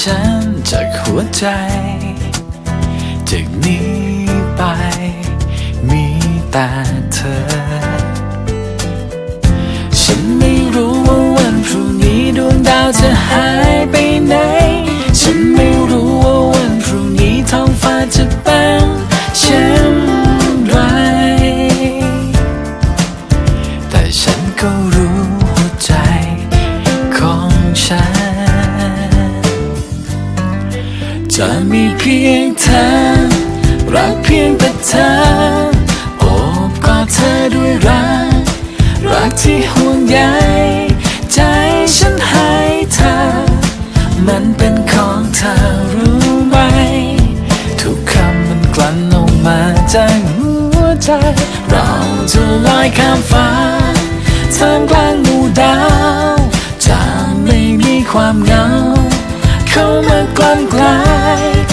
ฉันจากหัวใจจากนี้ไปมีแต่เธอ จะมีเพียงเธอ รักเพียงแต่เธอโอบกอดเธอด้วยรัก รักที่ห่วงใยใจฉันให้เธอ มันเป็นของเธอรู้ไหม ทุกคำมันกลั่นออกมาจากหัวใจ เราจะลอยข้ามฟ้าท่ามกลางหมู่ดาวจะไม่มีความเหงา เข้ามากลั่นกลาย